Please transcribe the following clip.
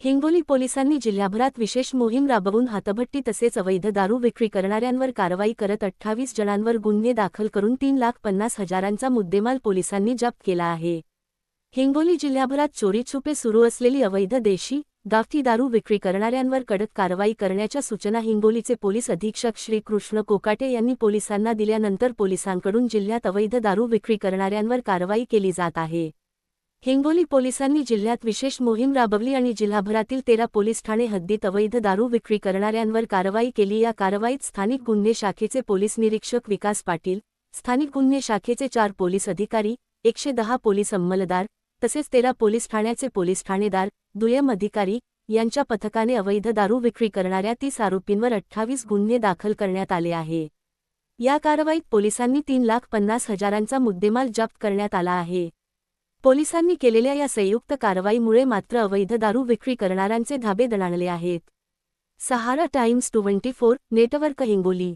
हिंगोली पोलिसांनी जिल्ह्याभरात विशेष मोहीम राबवून हातभट्टी तसेच अवैध दारू विक्री करणाऱ्यांवर कारवाई करत अठ्ठावीस जणांवर गुन्हे दाखल करून तीन लाख पन्नास हजारांचा मुद्देमाल पोलिसांनी जप्त केला आहे. हिंगोली जिल्ह्याभरात चोरीछुपे सुरू असलेली अवैध देशी गावठी दारू विक्री करणाऱ्यांवर कडक कारवाई करण्याच्या सूचना हिंगोलीचे पोलीस अधीक्षक श्री कृष्ण कोकाटे यांनी पोलिसांना दिल्यानंतर पोलिसांकडून जिल्ह्यात अवैध दारू विक्री करणाऱ्यांवर कारवाई केली जात आहे. हिंगोली पोलिसांनी जिल्ह्यात विशेष मोहीम राबवली आणि जिल्हाभरातील तेरा पोलीस ठाणे हद्दीत अवैध दारू विक्री करणाऱ्यांवर कारवाई केली. या कारवाईत स्थानिक गुन्हे शाखेचे पोलीस निरीक्षक विकास पाटील स्थानिक गुन्हे शाखेचे चार पोलीस अधिकारी एकशे दहा पोलीस अंमलदार तसेच तेरा पोलीस ठाण्याचे पोलीस ठाणेदार दुय्यम अधिकारी यांच्या पथकाने अवैध दारू विक्री करणाऱ्या तीस आरोपींवर अठ्ठावीस गुन्हे दाखल करण्यात आले आहे. या कारवाईत पोलिसांनी तीन लाख पन्नास हजारांचा मुद्देमाल जप्त करण्यात आला आहे. पोलिसांनी केलेल्या या संयुक्त कारवाईमुळे मात्र अवैध दारू विक्री करणाऱ्यांचे धाबे दणाणले आहेत. Sahara times twenty four network Hingoli